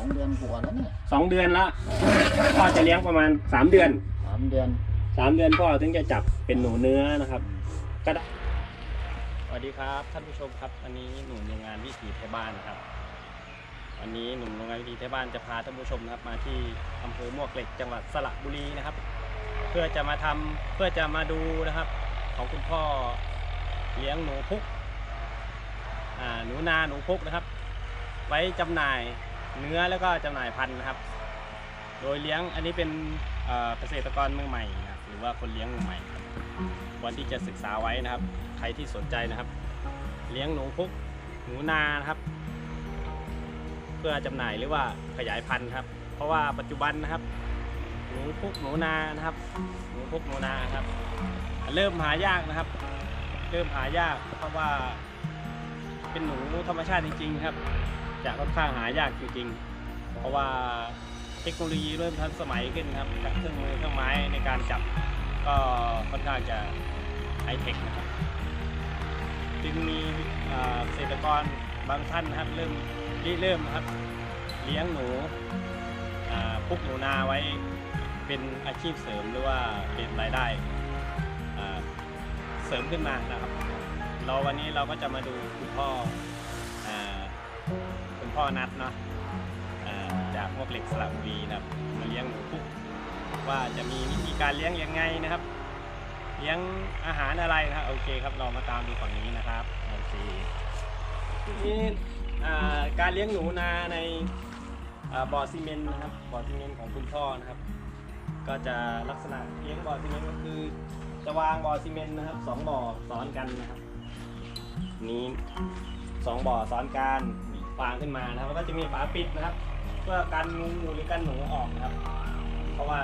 องเดือนกว่าแล้วเนี่ยสองเดือนละพ่อจะเลี้ยงประมาณสามเดือนสามเดือนสามเดือนพ่อถึงจะจับเป็นหนูเนื้อนะครับก็ได้สวัสดีครับท่านผู้ชมครับอันนี้หนุ่มโรงงานวิถีไทยบ้านนะครับวันนี้หนุ่มโรงงานวิถีไทยบ้านจะพาท่านผู้ชมนะครับ มาที่อำเภอมวกเหล็กจังหวัดสระบุรีนะครับ เพื่อจะมาทำเพื่อจะมาดูนะครับ ของคุณพ่อเลี้ยงหนูพุกอ่าหนูนาหนูพุกนะครับ ไว้จำหน่าย เนื้อแล้วก็จำหน่ายพันธุ์นะครับ โดยเลี้ยงอันนี้เป็นเกษตรกรมือใหม่นะครับหรือว่าคนเลี้ยงมือใหม่วันที่จะศึกษาไว้นะครับ ใครที่สนใจนะครับ เลี้ยงหนูพุกหนูนานะครับ เพื่อจำหน่ายหรือว่าขยายพันธุ์ครับ เพราะว่าปัจจุบันนะครับ หนูพุกหนูนานะครับ หนูพุกหนูนาครับ เริ่มหายากนะครับ เริ่มหายากเพราะว่าเป็นหนูธรรมชาติจริงๆครับ จะค่อนข้างหายากจริงๆ เพราะว่าเทคโนโลยีเริ่มทันสมัยขึ้นครับกับเครื่องมือเครื่องไม้ในการจับก็ค่อนข้างจะไฮเทคนะครับจึงมีเกษตรกรบางท่านนะครับเริ่มริเริ่มครับเลี้ยงหนูอ่าพุกหนูนาไว้เป็นอาชีพเสริมหรือว่าเป็นรายได้เสริมขึ้นมานะครับ เราวันนี้เราก็จะมาดูคุณพ่อ พ่อนัดเนาะจากพวกเหล็กสระบุรีนะครับมาเลี้ยงหนูพุกว่าจะมีวิธีการเลี้ยงยังไงนะครับ เลี้ยงอาหารอะไรนะครับโอเคครับเรามาตามดูฝั่งนี้นะครับโอเคนี่การเลี้ยงหนูนาในบ่อซีเมนต์นะครับบ่อซีเมนต์ของคุณพ่อนะครับ ก็จะลักษณะเลี้ยงบ่อซีเมนต์ก็คือ จะวางบ่อซีเมนต์นะครับสองบ่อซ้อนกันนะครับ นี้สองบ่อซ้อนกัน วางขึ้นมานะครับแล้วก็จะมีฝาปิดนะครับ เพื่อกันงูหรือกันหนูออกนะครับ เพราะว่า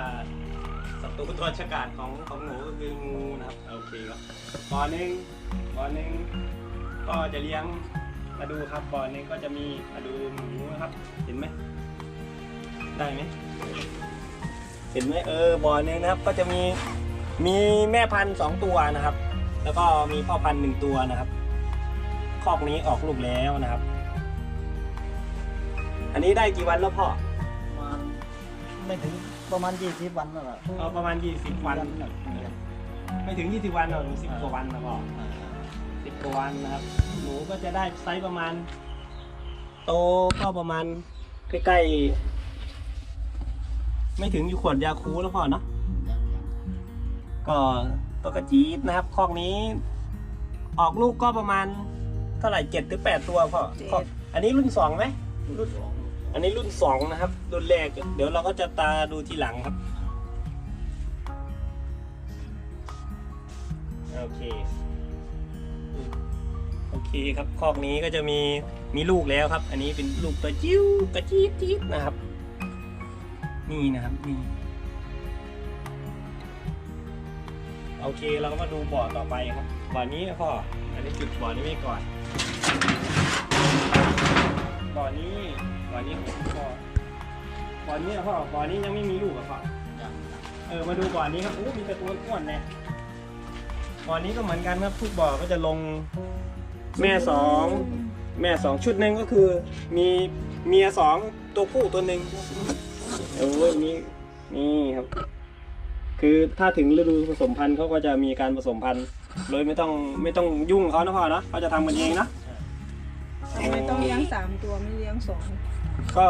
ศัตรูตัวฉกาจของของหนูก็คืองูนะครับโอเคครับบ่อหนึ่งบ่อหนึ่งก็จะเลี้ยงมาดูครับบ่อหนึ่งก็จะมีมาดูหนูนะครับ เห็นไหมได้ไหมเห็นไหมเออบ่อหนึ่งนะครับ ก็จะมีมีแม่พันธุ์สองตัวนะครับ แล้วก็มีพ่อพันธุ์หนึ่งตัวนะครับคอกนี้ออกลูกแล้วนะครับ อันนี้ได้กี่วันแล้วพ่อประมาณไม่ถึงประมาณยี่สิบวันแล้วล่ะเอาประมาณ 20 วันน่ะไม่ถึง 20 วันหรอกหนู10กว่าวันนะพ่อ10กว่าวันนะครับ หนูก็จะได้ไซส์ประมาณ โตก็ประมาณใกล้ๆ ไม่ถึงอยู่ขวดยาคูแล้วพ่อเนาะยังยังก็ตัวกระจี๊ดนะครับคอกนี้ ออกลูกก็ประมาณเท่าไหร่เจ็ดหรือแปดตัวพ่อคอกอันนี้รุ่นสองไหมรุ่นสอง อันนี้รุ่นสองนะครับ รุ่นแรก เดี๋ยวเราก็จะตาดูทีหลังครับ โอเค โอเคครับคอกนี้ก็จะมีมีลูกแล้วครับ อันนี้เป็นลูกตัวจิ้วกระจี๊ดจี๊ดนะครับ นี่นะครับนี่โอเคเราก็มาดูบ่อต่อไปครับบ่อนี้พ่ออันนี้จุดบ่อนี้ไว้ก่อนบ่อนี้ อนี้ของพ่อบ่อนี้นะพ่อบ่อนี้ยังไม่มีลูกอะพ่อยังยังเออมาดูบ่อนี้ครับโอ้มีแต่ตัวอ้วนเนี่ยบ่อนี้ก็เหมือนกันครับทุกบ่อก็จะลงแม่สองแม่สองชุดหนึ่งก็คือมีเมียสองตัวผู้ตัวหนึ่งโอ้ยนี่นี่ครับ คือถ้าถึงฤดูผสมพันธุ์เขาก็จะมีการผสมพันธุ์โดยไม่ต้องไม่ต้องยุ่งเขานะพ่อเนาะเขาจะทำกันเองนะ ทำไมต้องเลี้ยงสามตัวไม่เลี้ยงสองก็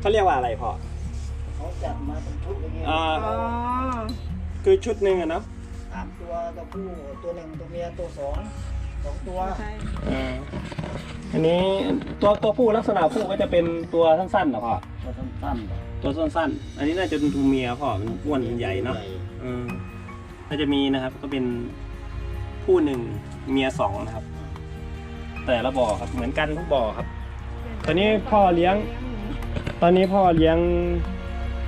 เขาเรียกว่าอะไรพ่อเขาจัดมาเป็นชุดอย่างเงี้ยอ่าอ๋อคือชุดหนึ่งอะเนาะสามตัวตัวผู้ตัวหนึ่งตัวเมียตัวสองสองตัวใช่อ่าอันนี้ตัวตัวผู้ลักษณะผู้ก็จะเป็นตัวสั้นๆเหรอพ่อตัวสั้นๆตัวสั้นๆ อันนี้น่าจะเป็นตัวเมียพ่อมันอ้วนใหญ่เนาะอืมน่าจะมีนะครับ ก็เป็นผู้หนึ่งเมียสองนะครับ แต่ละบ่อครับเหมือนกันทุกบ่อครับ ตอนนี้พ่อเลี้ยง ตอนนี้พ่อเลี้ยง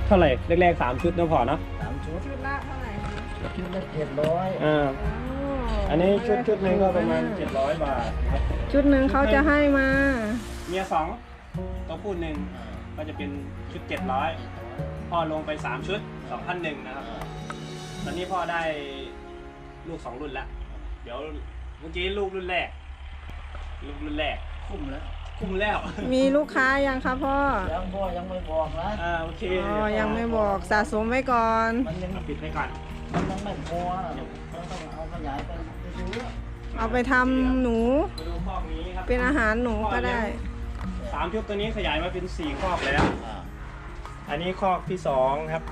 เท่าไหร่แรกๆสามชุดนะพ่อเนาะสามชุดชุดละเท่าไหร่คะชุดละเจ็ดร้อยอ่าอ๋ออันนี้ชุดชุดหนึ่งก็ประมาณเจ็ดร้อยบาทครับ ชุดหนึ่งเขาจะให้มา เมียสองตัวผู้หนึ่งก็จะเป็นชุดเจ็ดร้อยพ่อลงไปสามชุดสองพันหนึ่งนะครับ ตอนนี้พ่อได้ลูกสองรุ่นแล้วเดี๋ยวเมื่อกี้ลูกรุ่นแรก ลูกรุ่นแรกคุ้มแล้วคุมแล้วมีลูกค้ายังคะพ่อ ยังพ่อยังไม่บอกนะ อ่าโอเคอ๋อ ยังไม่บอกสะสมไว้ก่อน มันยังปิดไปก่อนมันยังไม่พอนะเราต้องเอาขยายไปซื้อเอาไปทำหนูมาดูคอกนี้ครับเป็นอาหารหนูก็ได้ สามชุดตัวนี้ขยายมาเป็นสี่คอกแล้ว อ่าอันนี้คอกที่สองครับ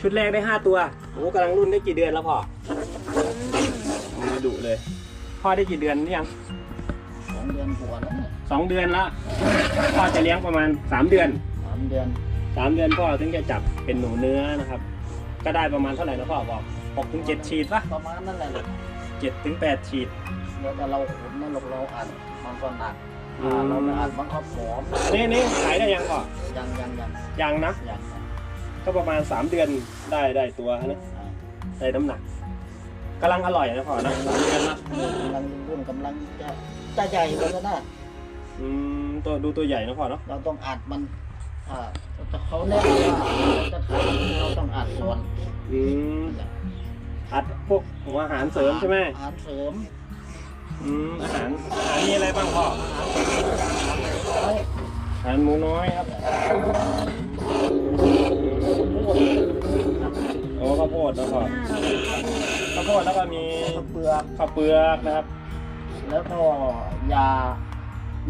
ชุดแรกได้ห้าตัวโอ้กำลังรุ่นได้กี่เดือนแล้วพ่อมาดุเลย พ่อได้กี่เดือนหรือยังสอง เดือนกว่าแล้วเนี่ยสองเดือนละพ่อจะเลี้ยงประมาณสามเดือนสามเดือนสามเดือนพ่อถึงจะจับเป็นหนูเนื้อนะครับ ก็ได้ประมาณเท่าไหร่นะพ่อบอกหกถึงเจ็ดฉีดปะประมาณนั่นแหละเจ็ดถึงแปดฉีดเดี๋ยวแต่เราขุนนะเราเราอัดมันก็หนักอืมอ่าเราไม่อัดมันก็ผอมนี่นี่ขายได้ยังพ่อยังยังยังยังนะยังก็ประมาณสามเดือนได้ได้ตัวนะอ่าได้น้ำหนัก กำลังอร่อยนะพ่อนะสามเดือนละกำลังรุ่นกำลังจะจะใหญ่เลยก็ได้อืมตัวดูตัวใหญ่นะพ่อเนาะเราต้องอัดมันอ่าเขาแนะนำว่าจะขายเราต้องอัดก่อนอืมอัดพวกหัวอาหารเสริมใช่ไหมอาหารเสริมอืมอาหารอาหารมีอะไรบ้างพ่อเอ้ยอาหารหมูน้อยครับโอ้ข้าวโพดนะพ่อข้าว โพดแล้วก็มีข้าวเปลือกข้าวเปลือกนะครับ แล้วก็ยา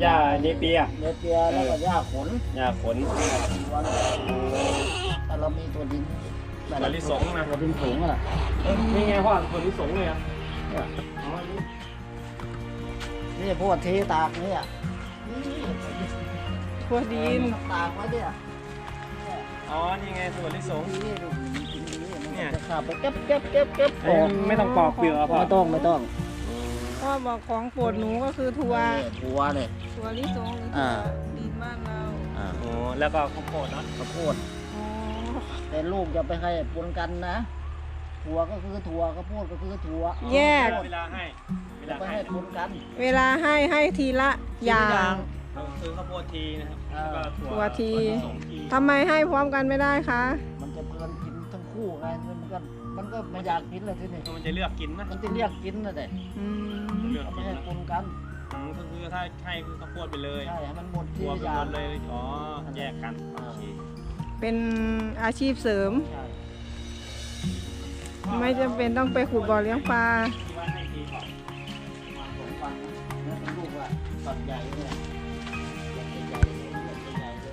หญ้าเนเปียเนเปียแล้วก็ยาขนหญ้าขนวันแต่เรามีตัวดินถั่วลิสงนะตัวดินผงอะเอ้ยนี่ไงพ่อคนที่สงเลยครับเนี่ยอ๋อนี่นี่พวกเทตากเนี่ยนี่ทั่วดินตากไว้เนี่ยอ๋อนี่ไงถั่วลิสงนี่ดูกินดีมัน เนี่ยจะขับไปเก็บเก็บเก็บเก็บเอ้ยไม่ต้องปอกเปลือกเหรอพ่อไม่ต้องไม่ต้องพ่อบอกของโปรดหนูก็คือทัวนี่ทัวเนี่ยทัวลิสงหรืออ่าทัวดินบ้านเราอ่าโอ้แล้วก็ข้าวโพดเนาะข้าวโพดอ๋อแต่ลูกจะไปให้ปนกันนะ ถั่วก็คือถั่วข้าวโพดก็คือถั่วแยก เวลาให้เวจะลาไปให้ให้ปนกันเวลาให้ให้ทีละอย่างเราซื้อข้าวโพดทีนะครับอ่าแล้วก็ถั่วถั่วทีถั่วลิสงที ทำไมให้พร้อมกันไม่ได้คะ คู่ไงมันก็มันก็ไม่อยากกินเลยทีนี้มันจะเลือกกินนะมันจะเรียกกินนะเด็อืมเลือกเขากิไม่นให้นะปนกันอืมก็คือถ้าให้คือข้าวโพดไปเลยใช่ให้มันหมดที่ถั่วไปอหย่ามงดเลยอ๋อแยกกันโอเคเป็นอาชีพเสริม ใช่ไม่จำเป็นต้องไปขุดบ่อเลี้ยงปลา ที่ว่าให้ทีก่อนมาสองฟังนะแล้วเป็นลูกว่าตัดใหญ่เนี่ยใหญ่ใหญ่ใหญ่เลย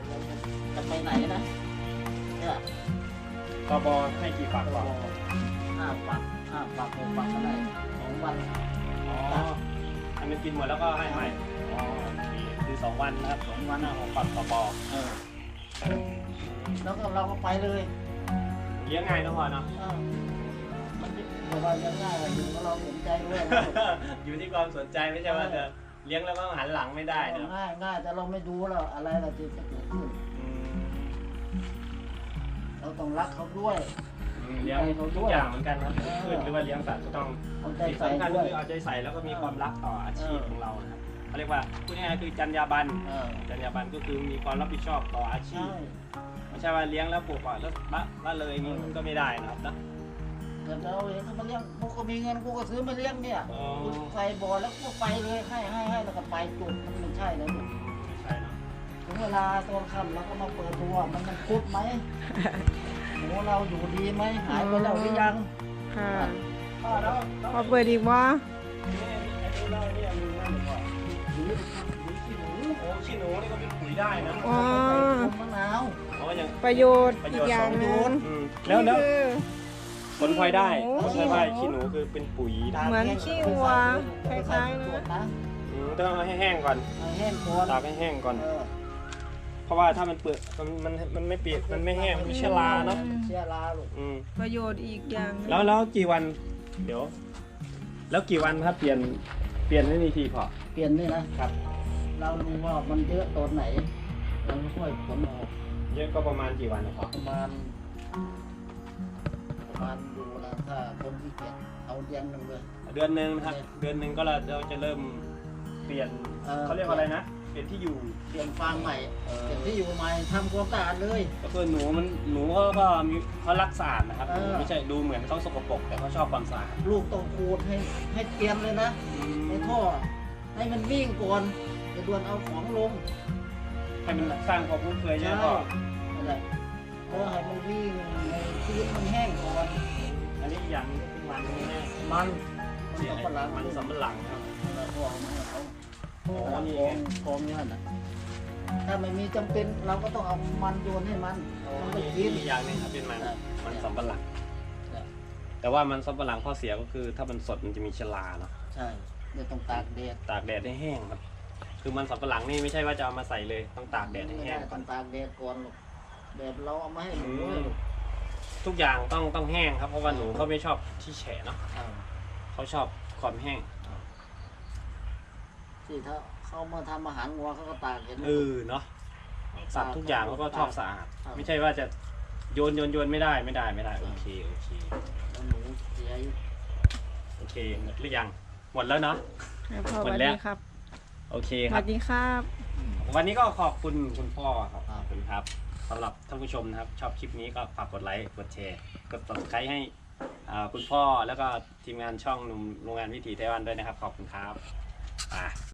แล้วจะไปไหนนะเนี่ย กบให้กี่ฝักก่อนห้าปักห้าปักหกปักก็ได้สองวันอ๋อให้มันกินหมดแล้วก็ให้ใหม่อ๋อโอเคคือสองวันนะครับสองวันนะของฝักกบเออแล้วก็เราก็ไปเลยเลี้ยงง่ายนะพ่อเนาะเออมันเดี๋ยวเรายังง่ายอยู่ก็เราสนใจด้วยนะอยู่ที่ความสนใจไม่ใช่ว่าจะเลี้ยงแล้วก็หันหลังไม่ได้นะง่ายง่ายแต่เราไม่ดูแล้วอะไรเราจะเกิดขึ้นอืมเรา ต้องรักเขาด้วยเลี้ยงทุกอย่างเหมือนกันครับพืชหรือว่าเลี้ยงสัตว์ก็ต้องเอาใจที่ใส่สำคัญด้ก็วย คือเอาใจใส่แล้วก็มีความรักต่ออาชีพของเรานะครับเขาเรียกว่าพูดง่ายๆคือจรรยาบรรณเออจรรยาบรรณก็คือมีความรับผิดชอบต่ออาชีใช่พไม่ใช่ว่าเลี้ยงแล้วปลูกอะแล้วละละเลยอย่างนี้มันก็ไม่ได้นะครับนะเดี๋ยวเราเห็นเขามาเลี้ยงกูก็มีเงินกูก็ซื้อมาเลี้ยงเนี่ยอ๋อ กูใส่บ่อแล้วกูไปเลยให้ให้ให้แล้วก็ไปจุดมันไม่ใช่นะลูก เวลาตอนค่ำเราก็มาเปิดดูว่ามันมันคุดไหมหมูเราอยู่ดีไหมหายไปแล้วหรือยังค่ะพ่อแล้วแล้วพอเปิดอีกว่านี่ไอ้ตัวเราเนี่ยมันนั่นหรือเปล่าหรือหรือขี้หมูโอ้ขี้หนูนี่ก็เป็นปุ๋ยได้นะอ๋อใส่ต้นมะนาวเพราะว่าอย่างประโยชน์อีกอย่างหนึงอืมแล้วแล้วนี่คือ ผลพลอยได้โอ้ผลพลอยได้ขี้หนูคือเป็นปุ๋ยเหมือนขี้วัวคล้ายๆนะนะ อืมต้องเอาให้แห้งก่อน เอาแห้งก่อนตากให้แห้งก่อน เออ เพราะว่าถ้ามันเปื้อนมันมันมันไม่เปียกมันไม่แห้งมันมีเชื้อราเนาะเชื้อราลูกอืมประโยชน์อีกอย่างหนึ่งแล้วแล้วกี่วัน เดี๋ยว แล้วกี่วันครับเปลี่ยนเปลี่ยนให้มีทีพอเปลี่ยนนี่นะครับ เราดูว่ามันเยอะตอนไหนเราค่อยผลออกเยอะก็ประมาณกี่วันนะพอประมาณประมาณดูนะถ้าคนที่เกียจเอาเดือนหนึ่งเลย เดือนหนึ่งนะครับ เดือนหนึ่งก็เราเราจะเริ่มเปลี่ยนเออเขาเรียกว่าอะไรนะ เปลี่ยนที่อยู่เปลี่ยนฟางใหม่เออเปลี่ยนที่อยู่ใหม่ทำความสะอาดเลย ก็คือหนูมันหนูเขาก็มีเขารักสะอาดนะครับเออ ไม่ใช่ดูเหมือนเขาสกปรกแต่เขาชอบความสะอาดลูกต้องขูดให้ให้เตรียมเลยนะในท่อให้มันวิ่งก่อนจะด่วนเอาของลง ให้มันสร้างความคุ้นเคยใช่ใช่ไหมพ่อนั่นแหละเพื่อให้มันวิ่งในพื้นมันแห้งก่อน อันนี้อีกอย่างหนึงก็คือมันนี่แน่มันมันเสียก็ฝรั่งมันสำปะหลังครับ แล้วก็เอามาให้เขา โอ้โอ้นี่กองกองเนี่ยนะถ้าไม่มีจำเป็นเราก็ต้องเอามันโยนให้มันโอ้มันไปนี่กินอีกอย่างหนึงครับเป็นมันใช่มันสำปะหลังใช่แต่ว่ามันสำปะหลังข้อเสียก็คือ ถ้ามันสดมันจะมีชลาเนาะใช่เดี๋ยวต้องตากแดดตากแดดให้แห้งครับ คือมันสำปะหลังนี่ไม่ใช่ว่าจะเอามาใส่เลยต้องตากแดดให้ไม่แห้ได้งก่ต้ออนงตากแดดก่อนลูกแดดเราเอามาให้หนูอืมลูกทุกอย่างต้องต้องแห้งครับเพราะว่าหนูเขาไม่ชอบที่แฉะเนาะอ่าเขาชอบความแห้ง ที่ถ้าเขามาทำอาหารงัวเขาก็ตากเห็นไหมเออเนาะสัตว์ทุกอย่างเขาก็ชอบสะอาดครับไม่ใช่ว่าจะโยนโยนโยนไม่ได้ไม่ได้ไม่ได้โอเคโอเคแล้วหนูเสียอยู่โอเคหมดหรือยังหมดแล้วเนาะพ่อหมสดวัสแล้วดีครับ โอเคสครัวับสดีครับ วันนี้ก็ขอบคุณคุณพ่อครับขอบคุณครับสำหรับท่านผู้ชมนะครับ ชอบคลิปนี้ก็ฝากกดไลค์กดแชร์กด subscribe ให้อ่าคุณพ่อแล้วก็ทีมงานช่องหนุ่มโรงงานวิถีไต้หวันด้วยนะครับ ขอบคุณครับอ่า